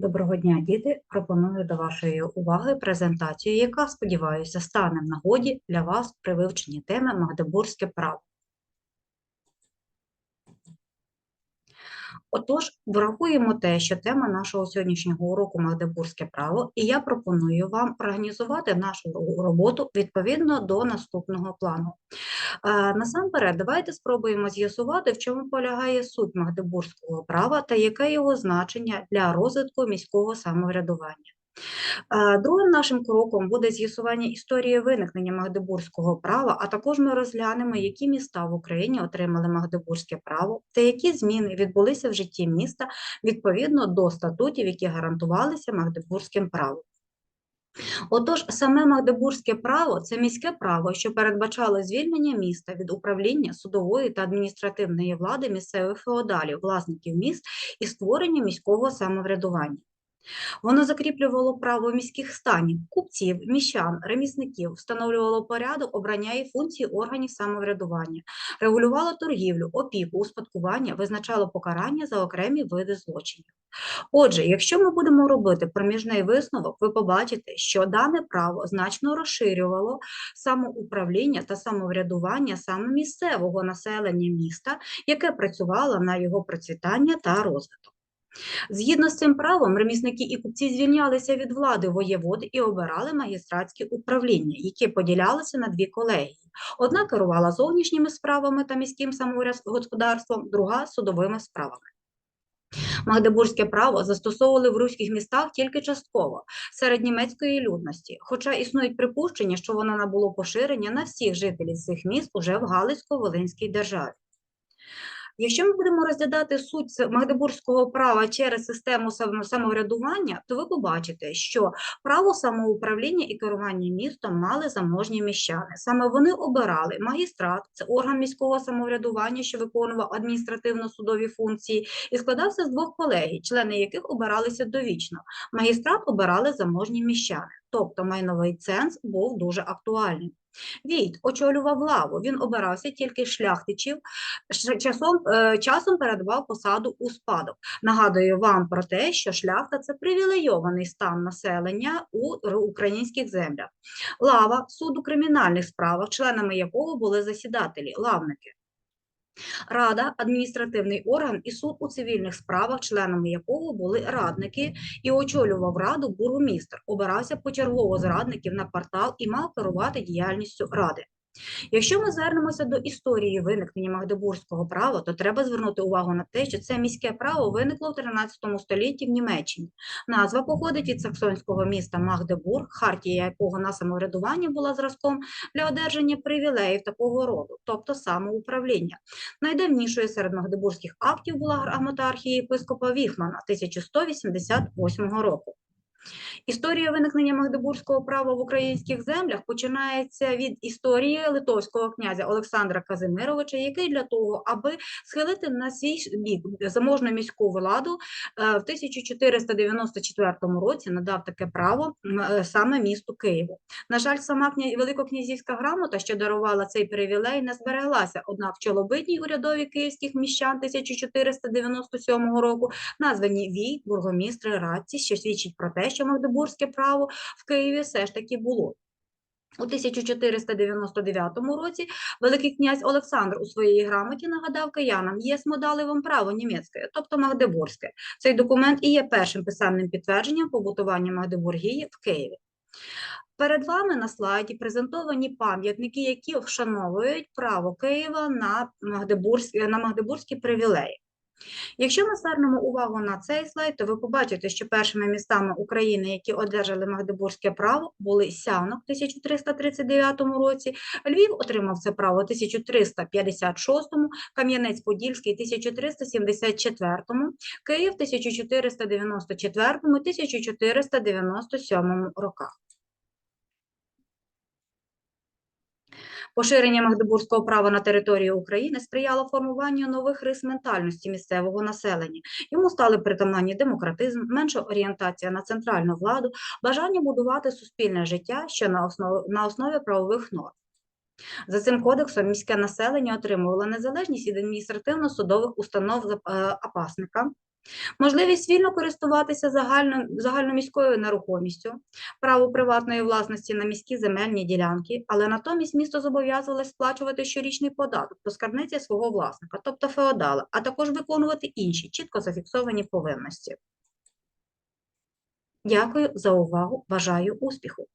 Доброго дня, діти! Пропоную до вашої уваги презентацію, яка, сподіваюся, стане в нагоді для вас при вивченні теми Магдебурзьке право. Отож, врахуємо те, що тема нашого сьогоднішнього уроку Магдебурзьке право, і я пропоную вам організувати нашу роботу відповідно до наступного плану. Е, Насамперед, давайте спробуємо з'ясувати, в чому полягає суть Магдебурзького права та яке його значення для розвитку міського самоврядування. Другим нашим кроком буде з'ясування історії виникнення Магдебурзького права, а також ми розглянемо, які міста в Україні отримали Магдебурзьке право та які зміни відбулися в житті міста відповідно до статутів, які гарантувалися Магдебурзьким правом. Отож, саме Магдебурзьке право це міське право, що передбачало звільнення міста від управління судової та адміністративної влади місцевих феодалів, власників міст і створення міського самоврядування. Воно закріплювало право міських станів, купців, міщан, ремісників, встановлювало порядок обрання і функції органів самоврядування, регулювало торгівлю, опіку, успадкування, визначало покарання за окремі види злочинів. Отже, якщо ми будемо робити проміжний висновок, ви побачите, що дане право значно розширювало самоуправління та самоврядування саме місцевого населення міста, яке працювало на його процвітання та розвиток. Згідно з цим правом, ремісники і купці звільнялися від влади воєводи і обирали магістратські управління, які поділялися на дві колегії. Одна керувала зовнішніми справами та міським самогосподарством, друга судовими справами. Магдебурзьке право застосовували в руських містах тільки частково серед німецької людності, хоча існують припущення, що воно набуло поширення на всіх жителів цих міст уже в Галицько-Волинській державі. Якщо ми будемо розглядати суть Магдебурзького права через систему самоврядування, то ви побачите, що право самоуправління і керування містом мали заможні міщани. Саме вони обирали магістрат, це орган міського самоврядування, що виконував адміністративно-судові функції, і складався з двох колегій, члени яких обиралися довічно. Магістрат обирали заможні міщани, тобто майновий ценз був дуже актуальним. Війт очолював лаву, він обирався тільки шляхтичів, часом, е, часом передавав посаду у спадок. Нагадую вам про те, що шляхта це привілейований стан населення у українських землях. Лава суду кримінальних справах, членами якого були засідателі, лавники. Рада адміністративний орган і суд у цивільних справах, членами якого були радники, і очолював раду бургомістр, обирався почергово з радників на квартал і мав керувати діяльністю ради. Якщо ми звернемося до історії виникнення Магдебурзького права, то треба звернути увагу на те, що це міське право виникло в 13 столітті в Німеччині. Назва походить від саксонського міста Магдебург, хартія якого на самоврядування була зразком для одержання привілеїв такого роду, тобто самоуправління. Найдавнішою серед магдебурзьких актів була грамота архієпископа Віхмана 1188 року. Історія виникнення Магдебурзького права в українських землях починається від історії литовського князя Олександра Казимировича, який для того, аби схилити на свій бік заможну міську владу, е, в 1494 році надав таке право е, саме місту Києву. На жаль, сама великокнязівська грамота, що дарувала цей привілей, не збереглася. Однак в чолобитній урядові київських міщан 1497 року названі вій, бургомістри, радці, що свідчить про те, що Магдебурзьке право в Києві все ж таки було. У 1499 році Великий князь Олександр у своїй грамоті нагадав киянам єсмо дали вам право німецьке, тобто Магдебурзьке. Цей документ і є першим писемним підтвердженням побутування Магдебургії в Києві. Перед вами на слайді презентовані пам'ятники, які вшановують право Києва на Магдебурзькі, на Магдебурзькі привілеї. Якщо ми звернемо увагу на цей слайд, то ви побачите, що першими містами України, які одержали Магдебурзьке право, були Сянок в 1339 році, Львів отримав це право в 1356, Кам'янець-Подільський 1374, Київ 1494 1497 роках. Поширення магдебурзького права на території України сприяло формуванню нових рис ментальності місцевого населення. Йому стали притаманні демократизм, менша орієнтація на центральну владу, бажання будувати суспільне життя, що на основі, на основі правових норм. За цим кодексом міське населення отримувало незалежність від адміністративно-судових установ запасника, Можливість вільно користуватися загально, загальноміською нерухомістю, право приватної власності на міські земельні ділянки, але натомість місто зобов'язувалось сплачувати щорічний податок до скарбниці свого власника, тобто феодала, а також виконувати інші чітко зафіксовані повинності. Дякую за увагу. Бажаю успіху!